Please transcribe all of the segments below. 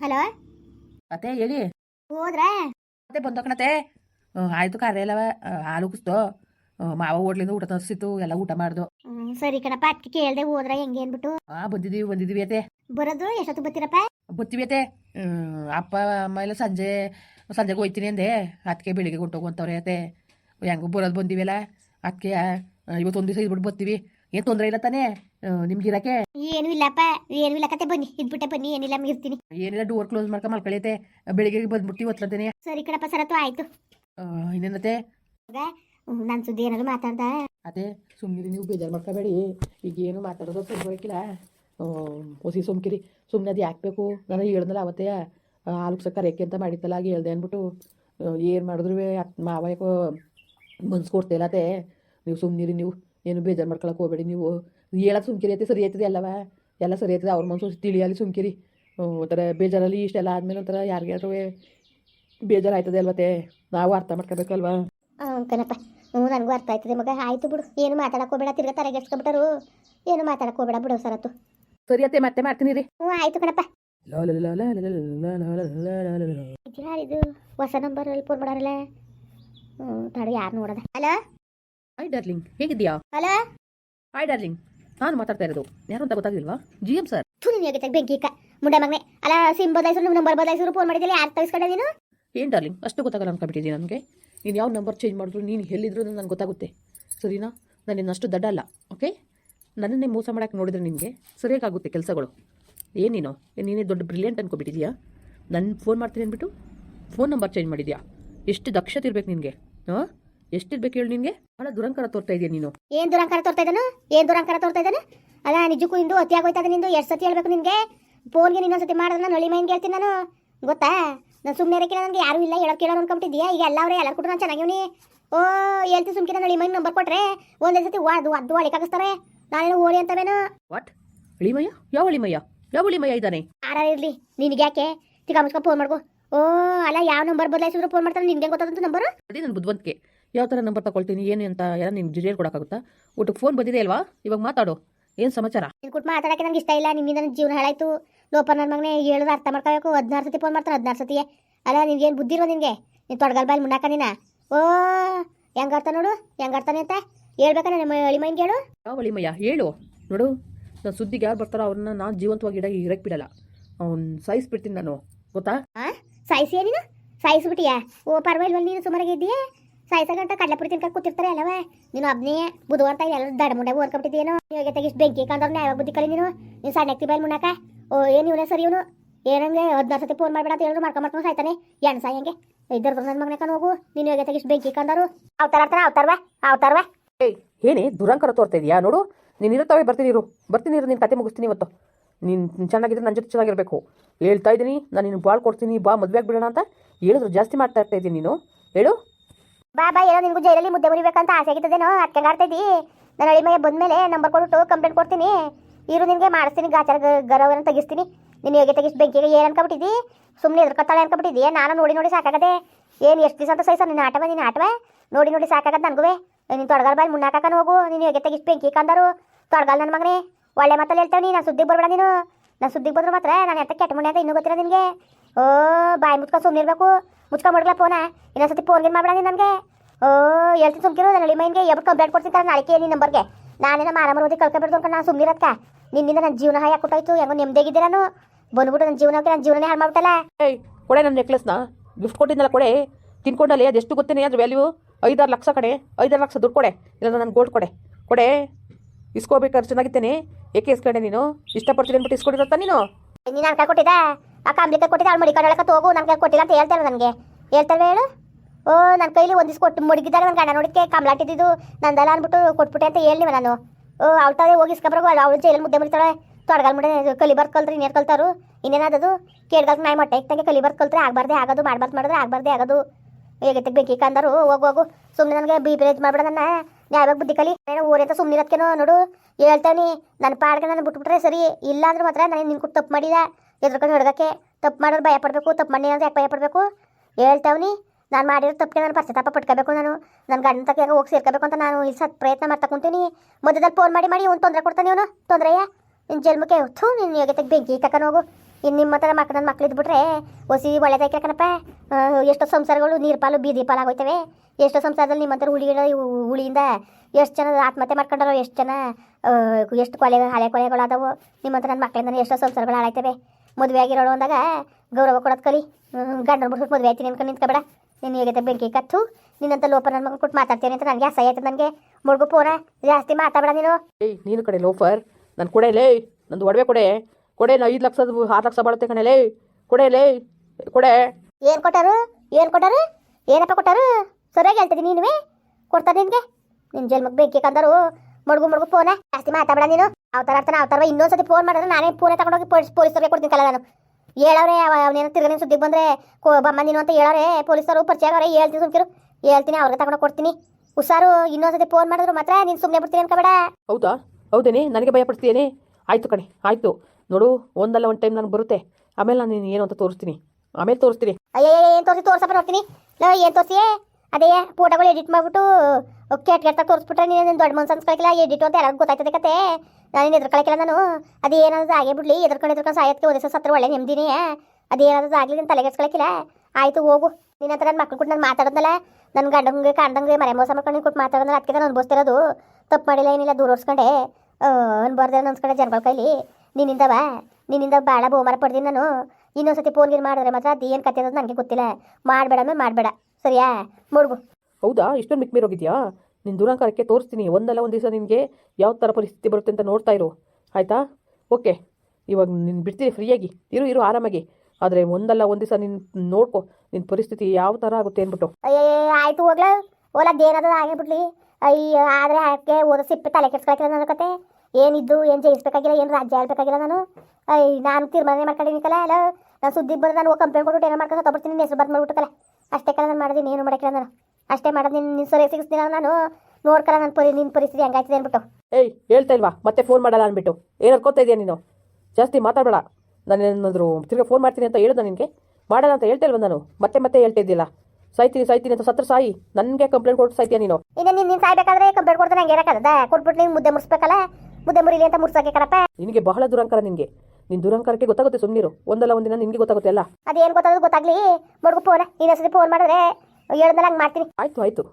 Hello? ಅತ್ತೆ ಹೇಳಿ. ಹೋದ್ರೆ? ಮತ್ತೆ ಬಂದೋಕಣತೆ ಆಯ್ತು ಕಾರ್ಯ ಎಲ್ಲವ ಹಾಲು ಕುಸ್ತು. ಮಾವ ಹೋಟ್ಲಿಂದ ಊಟ ತರಿಸಿತ್ತು ಎಲ್ಲ ಊಟ ಮಾಡ್ದು. ಸರಿ ಕಣಪ್ಪ ಅದಕ್ಕೆ ಕೇಳ್ದೆ ಹೋದ್ರ ಹೆಂಗೆ ಅನ್ಬಿಟ್ಟು ಆ ಬಂದಿದೀವಿ ಬಂದಿದೀವಿ ಅತ್ತೆ. ಬರೋದು ಎಷ್ಟೊತ್ತು ಬರ್ತೀರಪ್ಪ? ಬರ್ತೀವಿ ಅತ್ತೆ. ಹ್ಮ್, ಅಪ್ಪ ಅಮ್ಮ ಎಲ್ಲ ಸಂಜೆ ಸಂಜೆಗೆ ಹೋಯ್ತೀನಿ ಅಂದೆ. ಅದಕ್ಕೆ ಬೆಳಿಗ್ಗೆ ಹೊಂಟೋಗು ಅಂತವ್ರೆ ಅತ್ತೆ. ಹೆಂಗೋ ಬರೋದು ಬಂದಿವಲ್ಲ. ಅದಕ್ಕೆ ಇವತ್ತು ಒಂದು ದಿವಸ ಇದ್ಬಿಟ್ಟು ಬರ್ತೀವಿ. ಏನು ತೊಂದರೆ ಇಲ್ಲ ತಾನೇ? ನಿಮ್ಗೆ ಇರಕ್ಕೆ? ಏನು ಇಲ್ಲಪ್ಪ ಏನು ಇಲ್ಲ ಕತೆ ಬನ್ನಿ ಇದ್ಬಿಟ್ಟೆ ಬನ್ನಿ ಏನಿಲ್ಲ ಇರ್ತೀನಿ ಏನಿಲ್ಲ ಡೋರ್ ಕ್ಲೋಸ್ ಮಾಡ್ಕೊಂಡು ಮಲ್ಕೊಳೈತೆ. ಬೆಳಿಗ್ಗೆ ಬಂದ್ಬಿಟ್ಟು ಹೊತ್ಲಂತೇನೆ ಸರಿ ಕಣಪ್ಪ ಸರತ್ತು ಆಯ್ತು. ಇನ್ನೇನತ್ತೆ? ನಾನು ಸುದ್ದಿ ಏನಾದ್ರು ಮಾತಾಡ್ದ? ಅದೇ ಸುಮ್ಮನೆ ನೀವು ಬೇಜಾರು ಮಾಡ್ಕೋಬೇಡಿ. ಈಗ ಏನು ಮಾತಾಡೋದು ತಿಳ್ಕೊಳಕಿಲ್ಲ ಹೊಸಿ ಸುಮ್ಕಿರಿ. ಸುಮ್ಮನೆ ಅದು ಯಾಕೆ ಬೇಕು? ನಾನು ಹೇಳ್ದಲ್ಲ ಅವತ್ತೇ ಹಾಲು ಸಕ್ಕರೆ ಅಂತ ಮಾಡಿತ್ತಲ್ಲ ಆಗ ಹೇಳ್ದೆ ಅಂದ್ಬಿಟ್ಟು ಏನು ಮಾಡಿದ್ರು ಮಾವ ಯಾಕೋ ಮನ್ಸು ಕೊಡ್ತೇಲತ್ತೆ ನೀವು ಸುಮ್ಮನಿರಿ ನೀವು. ಏನು ಬೇಜಾರು ಮಾಡ್ಕೊಳಕ್ಕೆ ಹೋಗಬೇಡಿ ನೀವು. ಹೇಳೋದು ಸುಮ್ಕಿರಿ ಐತಿ ಸರಿ ಆಯ್ತದೆ ಎಲ್ಲವ ಎಲ್ಲ ಸರಿ ಆಯ್ತದೆ ಅವ್ರ ಮನ್ಸು ತಿಳಿಯಲಿ ಸುಮ್ಕಿರಿ ಒಂಥರ ಬೇಜಾರಲ್ಲಿ ಇಷ್ಟೆಲ್ಲ ಆದಮೇಲೆ ಒಂಥರ ಯಾರಿಗಾದ್ರೂ ಬೇಜಾರಾಯ್ತದೆ ಅಲ್ವತ್ತೆ ನಾವು ಅರ್ಥ ಮಾಡ್ಕೋಬೇಕಲ್ವಾ ಹ್ಞೂ ಕಣಪ್ಪ ಹ್ಞೂ ನನಗೂ ಅರ್ಥ ಆಯ್ತದೆ ಮಗ ಆಯ್ತು ಬಿಡು ಏನು ಮಾತಾಡಕೋಬೇಡ ಹೋಗ್ಬೇಡ ತಿರ್ಗಾ ತಲೆಗೆಡ್ಸ್ಕೊಬಿಟ್ಟರು ಏನು ಮಾತಾಡಕ್ ಹೋಗ್ಬೇಡ ಬಿಡು ಸರತ್ತು ಸರಿ ಅತ್ತೆ ಮತ್ತೆ ಮಾಡ್ತೀನಿ ರೀ ಹ್ಞೂ ಆಯ್ತು ಕಣಪ್ಪ ಇದು ಯಾರಿದು ಹೊಸ ನಂಬರಲ್ಲಿ ಫೋನ್ ಮಾಡಾರಲ್ಲ ಹ್ಞೂ ತಡ ಯಾರು ನೋಡೋದ ಹಲೋ ಹಾಯ್ ಡಾರ್ಲಿಂಗ್ ಹೇಗಿದ್ಯಾ ಹಲೋ ಹಾಯ್ ಡಾರ್ಲಿಂಗ್ ನಾನು ಮಾತಾಡ್ತಾ ಇರೋದು. ಯಾರು ಅಂತ ಗೊತ್ತಾಗಿಲ್ವಾ ಜಿ ಎಂ ಸರ್. ಥೂ ನೀನು ಹೇಗೆ ಬೆಂಕಿ ಇಕ್ಕ ಮುಂಡೆ ಮಗನೆ. ಅಲ್ಲ ಸಿಮ್ ಬದಲಾಯಿಸರು ನಿಮ್ಮ ನಂಬರ್ ಬದಲಾಯಿಸರು ಫೋನ್ ಮಾಡಿದ್ದಿಲ್ಲ ಯಾರು ತಗಿಸ್ಕೊಂಡೆ ನೀನು? ಏನು ಡಾರ್ಲಿಂಗ್? ಅಷ್ಟು ಗೊತ್ತಾಗಲ್ಲ ಅನ್ಕೊಂಡ್ಬಿಟ್ಟಿದ್ದೀನಿ ನನಗೆ. ನೀನು ಯಾವ ನಂಬರ್ ಚೇಂಜ್ ಮಾಡಿದ್ರು ನೀನು ಎಲ್ಲಿದ್ರು ನನಗೆ ಗೊತ್ತಾಗುತ್ತೆ. ಸರಿನಾ? ನಾನು ಇನ್ನಷ್ಟು ದಡ್ಡ ಅಲ್ಲ ಓಕೆ ನನ್ನನ್ನೇ ಮೋಸ ಮಾಡೋಕ್ಕೆ ನೋಡಿದ್ರೆ ನಿನಗೆ ಸರಿಯಾಗುತ್ತೆ ಕೆಲಸಗಳು. ಏನೇನೋ ನೀನು? ಏನ್ ನೀನೇ ದೊಡ್ಡ ಬ್ರಿಲಿಯಂಟ್ ಅಂದ್ಕೊಬಿಟ್ಟಿದ್ಯಾ ನನ್ನ ಫೋನ್ ಮಾಡ್ತೀನಿ ಅಂದ್ಬಿಟ್ಟು ಫೋನ್ ನಂಬರ್ ಚೇಂಜ್ ಮಾಡಿದ್ಯಾ? ಎಷ್ಟು ದಕ್ಷತೆ ಇರಬೇಕು ನಿನಗೆ ಹಾಂ? ಎಷ್ಟಿರ್ಬೇಕು ಹೇಳು ನಿನ್ಗೆ? ಬಹಳ ದುರಂಕಾರ ತೋರ್ತಾ ಇದೆಯಾ ನೀನು. ಏನ್ ದುರಂಕಾರ ತೋರ್ತಾ ಇದ್ದಾನು ಏನ್ ದುರಂಕಾರ ತೋರ್ತಾ ಇದ್ದಾನೆ ಅಲ್ಲ ನಿಜಕ್ಕೂ ಇಂದು ಅತಿ ಇದೆ ನಿಂದು. ಎಷ್ಟು ಸತಿ ಹೇಳ್ಬೇಕು ನಿನ್ಗೆ? ಫೋನ್ಗೆ ಇನ್ನೊಂದು ಸತಿ ಮಾಡಿದ್ರೆ ನಾನು ನಳಿ ಮೈನ್ಗೆ ಹೇಳ್ತೀನಿ ನಾನು. ಗೊತ್ತಾ? ನಾನು ಸುಮ್ಮನೆ ಇರಕ್ಕೆ ನನಗೆ ಯಾರು ಇಲ್ಲ ಹೇಳೋಕೆ ಕೇಳೋ ಅನ್ಕೊಂಬಿಟ್ಟಿದ್ಯಾ ಈಗ ಎಲ್ಲ ಅವರೇ ಎಲ್ಲರೂ ಕೂಡ ನಾನು ಚೆನ್ನಾಗಿವ್ನಿ. ಓ ಹೇಳ್ತಿ ಸುಮ್ಕಿನ ನಳಿ ಮೈನ್ ನಂಬರ್ ಕೊಟ್ರೆ. ಒಂದೇ ಸತಿ ಅದು ಅದು ಒಳಿಕಾಗಿಸ್ತಾರೆ ನಾನೇನು ಓಡಿ ಅಂತವೇನು? ವಾಟ್ ಅಳಿಮಯ್ಯ ಯಾವ ಅಳಿಮಯ್ಯ ಯಾವ ಅಳಿಮಯ್ಯ ಇದ್ದಾನೆ? ಆರ ಇರ್ಲಿ? ನಿನಗೆ ಯಾಕೆ? ತಿಕ್ಕ ಮುಚ್ಕೊ ಫೋನ್ ಮಾಡ್ಕೊ. ಓ ಅಲ್ಲ ಯಾವ ನಂಬರ್ ಬದಲಾಯಿಸಿದ್ರು ಫೋನ್ ಮಾಡ್ತಾರೆ? ನಿನ್ಗೆ ಗೊತ್ತಾದಂತ ನಂಬರ್ ಅದೇ ನನ್ನ ಬುದ್ಧಿವಂತಿಕೆ ಯಾವ ಥರ ನಂಬರ್ ತಗೊಳ್ತೀನಿ ಏನು ಅಂತ ಎಲ್ಲ ನಿಮ್ಗೆ ಡಿಟೇಲ್ ಕೊಡೋಕ್ಕಾಗುತ್ತಾ? ಊಟಕ್ಕೆ ಫೋನ್ ಬಂದಿದೆ ಅಲ್ವಾ? ಇವಾಗ ಮಾತಾಡು. ಏನು ಸಮಾಚಾರ? ನಿನ್ ಕುಟ್ ಮಾತಾಡಕ್ಕೆ ನಂಗೆ ಇಷ್ಟ ಇಲ್ಲ. ನಿಮ್ಮಿಂದ ನನ್ನ ಜೀವನ ಹಾಳಾಯ್ತು. ಲೋಪ ನನ್ನ ಮಗನೇ ಹೇಳಿದ್ರೆ ಅರ್ಥ ಮಾಡ್ಕೋಬೇಕು ಹದಿನಾರು ಸತಿ ಫೋನ್ ಮಾಡ್ತಾರೆ ಹದಿನಾರು ಸತಿ ಅಲ್ಲ ನಿನ್ಗೇನು ಬುದ್ಧಿ ಇರೋ ನಿನಗೆ ನೀನು ತೊಡಗಲ್ ಬಾಯಿ ಮುನ್ನಾಕ ನೀನ? ಓ ಅರ್ಥ ನೋಡು ಹೆಂಗಾಡ್ತಾನೆ ಅಂತ ಹೇಳ್ಬೇಕಾ ನಿಮ್ಮ ಎಳಿಮೈನ್ಗೆ ಹೇಳು ಯಾವ ಅಳಿಮಯ್ಯ? ಹೇಳು. ನೋಡು ನಾನು ಸುದ್ದಿಗೆ ಯಾರು ಬರ್ತಾರೋ ಅವ್ರನ್ನ ನಾನು ಜೀವಂತವಾಗಿ ಇಡಾಗಿ ಇರಕ್ಕೆ ಬಿಡಲ್ಲ. ಅವ್ನು ಸಾಯಿಸ್ಬಿಡ್ತೀನಿ ನಾನು. ಗೊತ್ತಾ? ಸಾಯಿಸಿಯಾ ನೀನು? ಸಾಯಿಸ್ಬಿಟ್ಟಿಯಾ? ಓ ಪರವಾಗಿಲ್ವಲ್ಲ ನೀನು ಸುಮಾರಾಗಿದ್ದೀಯಾ ಸಾಯಿಸ ಗಂಟ ಕಡಲೆಪುರಿ ತಿನ್ಕ ಕೂತಿರ್ತಾರೆ ಅಲ್ಲವ? ನೀನು ಅಬ್ನೇ ಬುಧವಾರ ತಾಯಿ ಎಲ್ಲ ದಡ ಮುಂಡೆ ಓದ್ಕೊಂಬಿಟ್ಟಿದ್ದೇನೋ ಇವಾಗ ತೆಗಿಸ್ ಬೆಂಕಿ ಕಂದ್ರೆ ನ್ಯಾಯ ಬುದ್ಧಿ ಕಲಿ ನೀನು? ನೀನು ಸಣ್ಣ ಎಕ್ತಿ ಬೈಲ್ ಮುನ್ನಾಕ? ಓ, ಏನು ಇವನೇ ಸರಿ ಇವನು? ಏನಂಗೆ ಹದಿನಾರು ಸತಿ ಫೋನ್ ಮಾಡ್ಬೇಡ ಅಂತ ಹೇಳಿದ್ರು ಮಾಡ್ಕೊಂಡು ಮಾಡ್ಕೊಂಡು ಸಾಯ್ತಾನೆ. ಎಣ್ಣ ಹಂಗೆ? ಇದ್ದರ್ದು ನನ್ನ ಮಗನೇ ಕಣ್ ಹೋಗು. ನೀನು ಇವಾಗ ತೆಗಿಸ್ ಬೆಂಕಿ ಕಂದರು ಅವತಾರ ಆಡ್ತಾರ ಅವತಾರವಾ ಅವತಾರವಾ ಏಯ್, ಏನೇ ದುರಂಕರ ತೋರ್ತಾ ಇದೆಯಾ? ನೋಡು, ನೀನು ಇರುತ್ತವೆ ಬರ್ತೀನಿ ಇರು. ಬರ್ತೀನಿ ಇರು ನಿನ್ನ ಕತೆ ಮುಗಿಸ್ತೀನಿ ಇವತ್ತು. ನೀನು ಚೆನ್ನಾಗಿದ್ರೆ ನನ್ನ ಜೊತೆ ಚೆನ್ನಾಗಿರಬೇಕು. ಹೇಳ್ತಾ ಇದ್ದೀನಿ ನಾನು ನಿನ್ನ ಬಾಳ್ ಕೊಡ್ತೀನಿ, ಬಾ, ಮದುವೆ ಆಗ್ಬಿಡೋಣ ಅಂತ ಹೇಳಿದ್ರು ಜಾಸ್ತಿ ಮಾಡ್ತಾ ಇರ್ತಾ ಇದ್ದೀನಿ ನೀನು? ಹೇಳು. ಬಾ ಬಾ ಏನೋ ನಿನ್ಗೂ ಜೈಲಲ್ಲಿ ಮುದ್ದೆ ಮುರಿಬೇಕಂತ ಆಸೆ ಆಗಿತ್ತದೇನೋ ಅದಕ್ಕೆ ಆಡ್ತಾ ಇದ್ದಿ? ನಾನು ಬಂದ ಬಂದ್ಮೇಲೆ ನಂಬರ್ ಕೊಟ್ಟು ಕಂಪ್ಲೇಂಟ್ ಕೊಡ್ತೀನಿ. ಇರು ನಿನಗೆ, ಮಾಡಿಸ್ತೀನಿ, ಗಾಚಾರ ಗರವನ್ನ ತೆಗಿಸ್ತೀನಿ ನೀನು ಹೇಗೆ ತೆಗಿಸ್ ಬೆಂಕಿಗೆ ಏನು ಅನ್ಕೊಬಿಟ್ಟಿದ್ದಿ? ಸುಮ್ಮನೆ ಎದ್ರಕತ್ತಾಳೆ ಅನ್ಕೊಬಿಟ್ಟಿದ್ದಿ? ನಾನು ನೋಡಿ ನೋಡಿ ಸಾಕಾಗದೆ. ಏನು ಎಷ್ಟು ದಿವಸ ಅಂತ ಸಹಿಸ ನಿನ್ನ ಆಟವ ನಿನ್ನ ಆಟವ? ನೋಡಿ ನೋಡಿ ಸಾಕಾಗದ ನನಗೂ ನೀನು ತೊಡಗಾಲ ಬಾಯಿ ಮುನ್ನಾಕನ ಹೋಗು. ನೀನು ಹೇಗೆ ತೆಗಿಸ್ ಬೆಂಕಿ ಕಂದರು? ತೊಡಗಾಲ ನನ್ನ ಮಗನೇ. ಒಳ್ಳೆ ಮಾತಲ್ಲಿ ಹೇಳ್ತಾವೆ ನಾನು ಸುದ್ದಿಗೆ ಬರಬೇಡ ನೀನು. ನಾನು ಸುದ್ದಿಗೆ ಬಂದ್ರೆ ಮಾತ್ರ ನಾನು ಎಂತ ಕೆಟ್ಟ ಮುನ್ನೆ ಅಂತ ಇನ್ನೂ ಗೊತ್ತಿರೋ ನಿನಗೆ. ಓ ಬಾಯಿ ಮುಚ್ಕೊಂಡು ಸುಮ್ಮನೆ ಇರಬೇಕು. ಮುಚ್ಕೊಂಡು ಮಾಡ್ಲಾ ಫೋನ ಇನ್ನೊಂದ್ಸತಿ ಫೋನ್ಗೆ ಮಾಡ್ಬೇಡ ನೀನು ನನಗೆ. ಓ ಹೇಳ್ತೀನಿ ಸುಮ್ಕಿರು ನನ್ನ ಮೈನ್ಗೆ ಎಬ್ಬರು ಕಂಪ್ಲೇಂಟ್ ಕೊಡ್ತೀನಿ ನಾಳೆಗೆ ನಿನ್ನ ನಂಬರ್ಗೆ ನಾನೇನ ಮಾರ ಓದಿ ಕಳ್ಕೊಬಿಡ್ದು ಅನ್ಕೊಂಡು ನಾನು ಸುಮ್ಮನಿರತ್ಕ ನಿನ್ನಿಂದ ನನ್ನ ಜೀವನ ಹಾಯ್ ಹಾಕೊಟ್ಟಾಯ್ತು ಹೆಂಗೋ ನೆಮ್ಮದಿಯಾಗಿದ್ದೆ ನಾನು. ಬಂದ್ಬಿಟ್ಟು ನನ್ನ ಜೀವನಕ್ಕೆ ನನ್ನ ಜೀವನನೇ ಹಾಳು ಮಾಡ್ಬಿಟ್ಟಲ್ಲ. ಏಯ್ ಕೊಡೆ ನನ್ನ ನೆಕ್ಲೆಸ್ನ ಗಿಫ್ಟ್ ಕೊಟ್ಟಿದ್ದಲ್ಲ ಕೊಡೆ. ತಿನ್ಕೊಂಡಲ್ಲಿ ಎಷ್ಟು ಗೊತ್ತೇನೆ ಅದ್ರ ವ್ಯಾಲ್ಯೂ ಐದಾರು ಲಕ್ಷ ಕಡೆ. ಐದಾರು ಲಕ್ಷ ದುಡ್ಡು ಕೊಡೆ. ಇಲ್ಲ ನನ್ನ ಗೋಲ್ಡ್ ಕೊಡೆ. ಕೊಡೆ ಇಸ್ಕೋಬೇಕಾದ್ರೆ ಚೆನ್ನಾಗಿತ್ತೇನೆ ಏಕೆ ಇಸ್ಕೊಂಡೆ ನೀನು? ಇಷ್ಟಪಡ್ತೀನಿ ಅಂದ್ಬಿಟ್ಟು ಇಸ್ಕೊಂಡಿರತ್ತ ನೀನು? ನೀನು ಅನ್ಕ ಕೊಟ್ಟಿದ್ದ? ಆ ಕಾಂಬ್ಲಿಕ ಕೊಟ್ಟಿದ್ದ ಅವ್ಳು ಮಡಿಕೊಂಡಳಕ ಹೋಗು ನನ್ನ ಕೈ ಕೊಟ್ಟಿಲ್ಲ ಅಂತ ಹೇಳ್ತಾರೆ ನನಗೆ. ಹೇಳ್ತಾರೆ ಹೇಳು? ಓ ನನ್ನ ಕೈಲಿ ಒಂದಿಸ್ ಕೊಟ್ಟು ಮುಡಿಗಿದ್ದಾರೆ ನನ್ನ ಗಂಡ ನೋಡಿದ್ಕೆ ಕಮ್ಲಾಟಿದ್ದು ನಂದಲ್ಲ ಅಂದ್ಬಿಟ್ಟು ಕೊಟ್ಬಿಟ್ಟೆ ಅಂತ ಹೇಳಿವ ನಾನು. ಓ, ಅವಳ ತಾವೆ ಹೋಗಿ ಇಸ್ಕೊಬರ್ಗು, ಅವಳು ಜೈಲಲ್ಲಿ ಮುದ್ದೆ ಮುಡಿತಾಳೆ ತೊಡಗಲ್ ಮುಡೆ ಕಲಿ ಬರ್ದು ಕಲ್ತ್ರಿ ಇನ್ನೇನು ಕಲ್ತಾರು ಇನ್ನೇನಾದದು? ಕೇಳ್ಗಲ್ಕ ನಾಯಿ ಮೊಟ್ಟೆ ಇತ್ತಂಗೆ ಕಲಿ ಬರ್ದು ಆಗಬಾರ್ದೆ ಆಗೋದು, ಮಾಡ್ಬಾರ್ದು ಮಾಡಿದ್ರೆ ಆಗಬಾರ್ದೆ ಆಗೋದು. ಹೇಗೆ ಬೆಂಕಿ ಕಂದರು, ಹೋಗು ಹೋಗು. ಸುಮ್ಮನೆ ನನಗೆ ಬಿ ಪಿ ಮಾಡ್ಬೇಡ ನನ್ನ. ನ್ಯಾಯವಾಗಿ ಬುದ್ಧಿ ಕಲಿ. ಏನೋ ಊರಿಂದ ಸುಮ್ಮನೆ ಇರೋದ್ಕೇನೋ ನೋಡು. ಹೇಳ್ತೇನೆ ನನ್ನ ಪಾಡ್ಗೆ ನಾನು ಬಿಟ್ಬಿಟ್ರೆ ಸರಿ ಇಲ್ಲ ಅಂದ್ರೆ ಮಾತ್ರ ನಾನು ನಿನ್ಕು ತಪ್ಪು ಮಾಡಿದ. ಎದ್ರಕೊಂಡು ಹಿಡ್ಗಕ್ಕೆ ತಪ್ಪು ಮಾಡೋರು ಭಯ ಪಡಬೇಕು, ತಪ್ಪು ಮಾಡಿ ಅಂತ ಯಾಕೆ ಭಯ ಪಡಬೇಕು? ಹೇಳ್ತಾವ್ನಿ, ನಾನು ಮಾಡಿರೋ ತಪ್ಪಿಗೆ ನಾನು ಪಶ್ಚಾತ್ತಾಪ ಪಟ್ಕೋಬೇಕು ನಾನು. ನನ್ನ ಗಾಡಿನ ತಕ್ಕ ಹೆಂಗೆ ಸೇರ್ಕೋಬೇಕು ಅಂತ ನಾನು ಇಲ್ಲಿ ಸತ್ ಪ್ರಯತ್ನ ಮಾಡ್ತಾ ಕುಂತೀನಿ. ಮಧ್ಯದಲ್ಲಿ ಫೋನ್ ಮಾಡಿ ಮಾಡಿ ಒಂದು ತೊಂದರೆ ಕೊಡ್ತಾನೆ ಇವನು. ತೊಂದರೆಯ ನಿನ್ನ ಜನ್ಮಕ್ಕೆ ಥೂ ನಿನ್ನ ಯೋಗ್ಯತೆಗೆ ಬೆಂಕಿ ಕಕ್ಕನ ಹೋಗು ಇನ್ನು ನಿಮ್ಮ ಹತ್ರ ಮಕ್ಕ ನನ್ನ ಮಕ್ಳು ಇದ್ಬಿಟ್ರೆ ಒಸಿ ಒಳ್ಳೇದೈಕೆ ಕಣಪ್ಪ? ಎಷ್ಟೋ ಸಂಸಾರಗಳು ನೀರು ಪಾಲು ಬೀದಿ ಪಾಲು ಆಗೋಯ್ತವೆ. ಎಷ್ಟೋ ಸಂಸಾರದಲ್ಲಿ ನಿಮ್ಮ ಹತ್ರ ಹುಳಿ ಹುಳಿಯಿಂದ ಎಷ್ಟು ಜನ ಆತ್ಮಹತ್ಯೆ ಮಾಡ್ಕೊಂಡಾರೋ ಎಷ್ಟು ಜನ ಎಷ್ಟು ಕೊಲೆ, ಹಳೆ ಕೊಲೆಗಳಾದವು. ಹತ್ರ ನನ್ನ ಮಕ್ಕಳಿಂದ ಎಷ್ಟೋ ಸಂಸಾರಗಳು ಹಾಳಾಯ್ತವೆ. ಮದುವೆ ಆಗಿರೋಳು ಅಂದಾಗ ಗೌರವ ಕೊಡೋದು ಕಲಿ. ಗಂಡನ ಬಿಟ್ಬಿಟ್ಟು ಮದುವೆ ಆಯ್ತೀನಿ ಅನ್ಕೊಂಡು ನಿಂತ್ಕೊಬೇಡ. ನೀನು ಹೇಗೈತೆ ಬೆಂಕಿ ಕತ್ತು ನಿನ್ನಂತ ಲೋಪ ನನ್ನ ಮಗನ ಕೊಟ್ಟು ಮಾತಾಡ್ತೀನಿ ಅಂತ ನನಗೆ ಅಸಹ್ಯ ಆಯ್ತದೆ ನನಗೆ. ಮುಳುಗು ಫೋನ ಜಾಸ್ತಿ ಮಾತಾಡಬೇಡ ನೀನು. ಏಯ್ ನೀನು ಕಡೆ ಲೋಫರ್ ನನ್ನ ಕೊಡೆ ಲೇ ನಂದು ಒಡವೆ ಕೊಡೆ. ಕೊಡೆ ನಾ ಐದು ಲಕ್ಷದ ಆರು ಲಕ್ಷ ಬಾಳುತ್ತೆ ಕಣೆ ಲೇ. ಕೊಡೆ ಲೇ ಕೊಡೆ. ಏನು ಕೊಟ್ಟಾರು? ಏನು ಕೊಟ್ಟಾರು? ಏನಪ್ಪ ಕೊಟ್ಟಾರು? ಸರಿಯಾಗಿ ಹೇಳ್ತಿದ್ದೀನಿ ನೀನುವೇ? ಕೊಡ್ತಾರೆ ನಿನಗೆ? ನಿನ್ನ ಜನ್ಮಕ್ಕೆ ಬೆಂಕಿ ಕಂದರು ಮಡ್ಗು ಮಡ್ಗು ಫೋನ ಜಾಸ್ತಿ ಮಾತಾಡಬೇಡ ನೀನು. ಅವತಾರ ಆಡ್ತಾನೆ ಅವತಾರ ಇನ್ನೊಂದ್ಸತಿ ಫೋನ್ ಮಾಡಿದ್ರೆ ನಾನೇ ಫೋನೇ ತಗೊಂಡೋಗಿ ಪೊಲೀಸ್ ಪೊಲೀಸರಿಗೆ ಕೊಡ್ತೀನಿ ಕಲ ನಾನು. ಹೇಳವ್ರೆ ಅವನೇನೋ ತಿರ್ಗಿ ಸುದ್ದಿಗೆ ಬಂದರೆ ಕೋ ಬಮ್ಮ ನೀನು ಅಂತ ಹೇಳವ್ರೆ. ಪೊಲೀಸರು ಪರಿಚಯ ಆಗವ್ರೆ. ಹೇಳ್ತೀನಿ ಸುಮ್ಕಿರು. ಹೇಳ್ತೀನಿ ಅವ್ರಿಗೆ ತಗೊಂಡು ಕೊಡ್ತೀನಿ. ಹುಷಾರು ಇನ್ನೊಂದ್ಸತಿ ಫೋನ್ ಮಾಡಿದ್ರು ಮಾತ್ರ ನೀನು ಸುಮ್ಮನೆ ಬಿಡ್ತೀನಿ ಅನ್ಕೋಬೇಡ. ಹೌದಾ? ಹೌದೇನೆ? ನನಗೆ ಭಯ ಪಡ್ತೀಯೇನೆ? ಆಯಿತು ಕಣೆ ಆಯಿತು. ನೋಡು ಒಂದಲ್ಲ ಒಂದು ಟೈಮ್ ನನಗೆ ಬರುತ್ತೆ. ಆಮೇಲೆ ನಾನು ನೀನು ಏನು ಅಂತ ತೋರಿಸ್ತೀನಿ. ಆಮೇಲೆ ತೋರಿಸ್ತೀನಿ. ಅಯ್ಯೋ ಏನು ತೋರಿಸಿ? ತೋರ್ಸಪ್ಪ ನೋಡ್ತೀನಿ. ಏನು ತೋರಿಸಿ ಅದೇ ಫೋಟೋಗಳು ಎಡಿಟ್ ಮಾಡ್ಬಿಟ್ಟು ಕೆಟ್ಟ ಕೆಟ್ಟ ತೋರಿಸ್ಬಿಟ್ರೆ ನೀನು ದೊಡ್ಡ ಮನ್ಸು ಅನ್ಸ್ಕೊಳಕಿಲ್ಲ ಎಡಿಟ್ ಅಂತ ಯಾರಾಗ ಗೊತ್ತಾಯ್ತದೆ ಕತೆ. ನಾನು ಎದ್ರಕೊಳಕಿಲ್ಲ ನಾನು. ಅದೇನಾದ್ರೂ ಆಗೇ ಬಿಡ್ಲಿ ಎದ್ರಕೊಂಡು ಎದ್ರಕೊಂಡು ಸಾಯತ್ಗೆ ಒಂದೇ ಸತ್ರ ಒಳ್ಳೆ ನೆಮ್ಮದಿನೇ. ಅದೇನಾದ್ರೂ ಆಗಲಿ ನಾನು ತಲೆಗೆಡ್ಸ್ಕೊಳಕಿಲ್ಲ ಆಯಿತು ಹೋಗು. ನಿನ್ನ ಹತ್ರ ನನ್ನ ಮಕ್ಳು ಕೊಟ್ಟು ನಾನು ಮಾತಾಡೋದಲ್ಲ ನನ್ನ ಗಂಡಂಗೆ ಕಾಣ್ದಂಗೆ ಮರೆ ಮೋಸ ಮಾಡ್ಕೊಂಡು ಕೊಟ್ಟು ಮಾತಾಡೋದಲ್ಲ ಅದಕ್ಕೆ ನಾನು ಅನ್ಬೋಸ್ತಿರೋದು ತಪ್ಪು ಮಾಡಿಲ್ಲ, ಏನಿಲ್ಲ, ದೂರ ಓಡಿಸ್ಕೊಂಡೆ. ಅನ್ಬಾರ್ದೆ ಅನ್ಸ್ಕೊಂಡೆ ಜನಗಳ ಕೈಲಿ. ನಿನ್ನಿಂದವ ನಿನ್ನಿಂದ ಭಾಳ ಬಹುಮಾನ ಪಡ್ದೀನಿ ನಾನು. ಇನ್ನೊಂದ್ಸತಿ ಫೋನ್ ಗಿನ್ ಮಾಡಿದ್ರೆ ಮಾತ್ರ ಅದು ಏನು ಕತೆ ನನಗೆ ಗೊತ್ತಿಲ್ಲ. ಮಾಡಬೇಡ ಮಾಡಬೇಡ. ಸರಿಯಾ? ನೋಡ್ಬೋ ಹೌದಾ? ಇಷ್ಟೊಂದು ಮಿಕ್ಮೀರ್ ಹೋಗಿದ್ಯಾ? ನಿನ್ನ ದುರಾಂಕಾರಕ್ಕೆ ತೋರಿಸ್ತೀನಿ. ಒಂದಲ್ಲ ಒಂದು ದಿವಸ ನಿನಗೆ ಯಾವ ಥರ ಪರಿಸ್ಥಿತಿ ಬರುತ್ತೆ ಅಂತ ನೋಡ್ತಾ ಇರು. ಆಯಿತಾ? ಓಕೆ. ಇವಾಗ ನೀನು ಬಿಡ್ತೀನಿ ಫ್ರೀಯಾಗಿ. ಇರು ಇರು ಆರಾಮಾಗಿ. ಆದರೆ ಒಂದಲ್ಲ ಒಂದು ದಿವಸ ನಿನ್ನ ನೋಡ್ಕೊ. ನಿನ್ನ ಪರಿಸ್ಥಿತಿ ಯಾವ ಥರ ಆಗುತ್ತೆ ಅಂದ್ಬಿಟ್ಟು. ಅಯ್ಯೇ ಆಯಿತು ಹೋಗ್ಲ. ಓಲ ಅದೇನದ ಆಗಿಬಿಡ್ಲಿ. ಅಯ್ಯ ಆದರೆ ಅದಕ್ಕೆ ಓದ ಸಿಪ್ಪೆ ತಲೆ ಕೆಡ್ಸ್ಕೊಳಕಿಲ್ಲ ನನ್ನ ಕತೆ ಏನಿದ್ದು ಏನು ಜಯಿಸ್ಬೇಕಾಗಿಲ್ಲ ಏನು ರಾಜ್ಯ ಹೇಳ್ಬೇಕಾಗಿಲ್ಲ ನಾನು. ಅಯ್ಯ ನಾನು ತೀರ್ಮಾನ ಮಾಡ್ಕೊಂಡಿನಿಕಲ್ಲ ಅಲ್ಲ ನಾನು ಸುದ್ದಿ ಬಂದು ನಾನು ಕಂಪ್ಲೇಂಟ್ ಕೊಟ್ಟು ಏನೋ ಮಾಡ್ಕೊಂಡು ತಗೊಳ್ತೀನಿ ಹೆಸರು ಬರ್ದು ಮಾಡ್ಬಿಟ್ಟಲ್ಲ ಅಷ್ಟೇ ಕಲ ನಾನು ಮಾಡಿದ್ದೀನಿ ಏನು ಮಾಡಕ್ಕಿಲ್ಲ ನಾನು ಅಷ್ಟೇ ಮಾಡೋದು ನಿನ್ನ ನಿನ್ನ ಸರಿ ಸಿಗಿಸ್ತೀನಿ ನಾನು ನೋಡ್ಕಲ್ಲ ನನ್ನ ಪರಿ ನಿನ್ನ ಪರಿಸ್ಥಿತಿ ಹಂಗಾಯ್ತಿದೆ ಅಂದ್ಬಿಟ್ಟು. ಏಯ್ ಹೇಳ್ತಾ ಇಲ್ವಾ? ಮತ್ತೆ ಫೋನ್ ಮಾಡಲ್ಲ ಅಂದ್ಬಿಟ್ಟು. ಏನು ಅನ್ಕೋತಾ ಇದೆಯಾ ನೀನು? ಜಾಸ್ತಿ ಮಾತಾಡಬೇಡ. ನಾನು ಏನಾದರೂ ತಿರ್ಗಿ ಫೋನ್ ಮಾಡ್ತೀನಿ ಅಂತ ಹೇಳ್ದೆ ನಿನಗೆ? ಮಾಡಲ್ಲ ಅಂತ ಹೇಳ್ತಾ ಇಲ್ವ ನಾನು? ಮತ್ತೆ ಮತ್ತೆ ಹೇಳ್ತಾ ಇದ್ದಿಲ್ಲ ಸಾಯ್ತೀನಿ ಸಾಯ್ತೀನಿ ಅಂತ ಸತ್ರ ಸಾಯಿ. ನನಗೆ ಕಂಪ್ಲೇಂಟ್ ಕೊಟ್ಟು ಸಾಯ್ತೀಯ ನೀನು? ಇನ್ನು ನೀನು ನೀನು ಸಾಯ್ಬೇಕಾದ್ರೆ ಕಂಪ್ಲೇಂಟ್ ಕೊಡ್ತಾನೆ ಹಂಗೆ ಇರಕ್ಕದ ಕೊಟ್ಬಿಟ್ಟು ನೀನು ಮುದ್ದೆ ಮುರ್ಸ್ಬೇಕಲ್ಲ? ಮುದ್ದೆ ಮುರಿಲಿ ಅಂತ ಮುರ್ಸೋಕೆ ಕರಪ್ಪ ನಿನಗೆ ಬಹಳ ದುರಂಕಾರ ನಿನಗೆ. ನಿನ್ನ ದುರಂಕಾರಕ್ಕೆ ಗೊತ್ತಾಗುತ್ತೆ ಸುಮ್ಮನಿರು ಒಂದಲ್ಲ ಒಂದಿನ ನಿಮಗೆ ಗೊತ್ತಾಗುತ್ತೆ ಅಲ್ಲ? ಅದೇನ್ ಗೊತ್ತಾಗೋದು ಗೊತ್ತಾಗ್ಲಿ. ಮಡ್ಗು ಫೋನ್ ಇನ್ನೊಂದ್ಸತಿ ಫೋನ್ ಮಾಡಿದ್ರೆ ಹೇಳ್ದಲ್ಲ ಹಂಗೆ ಮಾಡ್ತೀನಿ. ಆಯ್ತು ಆಯ್ತು.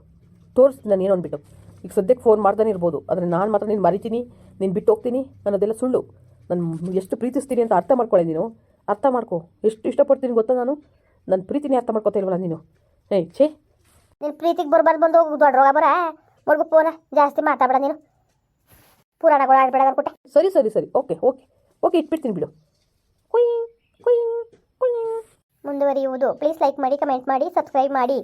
ತೋರಿಸ್ತೀನಿ ನಾನು ಏನು ಅಂದ್ಬಿಟ್ಟು ಈಗ ಸದ್ಯಕ್ಕೆ ಫೋನ್ ಮಾಡ್ದೇ ಇರ್ಬೋದು. ಆದರೆ ನಾನು ಮಾತ್ರ ನೀನು ಮರಿತೀನಿ ನೀನು ಬಿಟ್ಟು ಹೋಗ್ತೀನಿ ಅನ್ನೋದೆಲ್ಲ ಅದೆಲ್ಲ ಸುಳ್ಳು. ನಾನು ಎಷ್ಟು ಪ್ರೀತಿಸ್ತೀನಿ ಅಂತ ಅರ್ಥ ಮಾಡ್ಕೊಳ್ಳಿ ನೀನು. ಅರ್ಥ ಮಾಡ್ಕೊ. ಎಷ್ಟು ಇಷ್ಟಪಡ್ತೀನಿ ಗೊತ್ತಾ ನಾನು? ನನ್ನ ಪ್ರೀತಿನೇ ಅರ್ಥ ಮಾಡ್ಕೊತಾ ಇಲ್ವಲ್ಲ ನೀನು? ಏಯ್ ಛೇ. ನಿನ್ನ ಪ್ರೀತಿಗೆ ಬರ್ಬಾರ್ದು ಬಂದು ಹೋಗು ದೊಡ್ಡ ರೋಗ ಬರ. ಮಡ್ಗು ಫೋನ ಜಾಸ್ತಿ ಮಾತಾಡಬೇಡ ನೀನು. ಪುರಾಣಗಳು ಆಡ್ಬೇಡ ಅನ್ಕೊಟ್ಟೆ ಸರಿ ಸರಿ ಸರಿ. Okay okay. ಓಕೆ ಇಟ್ಬಿಡ್ತೀನಿ ಬಿಡು. ಕುಯ್ ಕುಯ್ ಕುಯ್. ಮುಂದುವರಿಯುವುದು. ಪ್ಲೀಸ್ ಲೈಕ್ ಮಾಡಿ ಕಮೆಂಟ್ ಮಾಡಿ ಸಬ್ಸ್ಕ್ರೈಬ್ ಮಾಡಿ.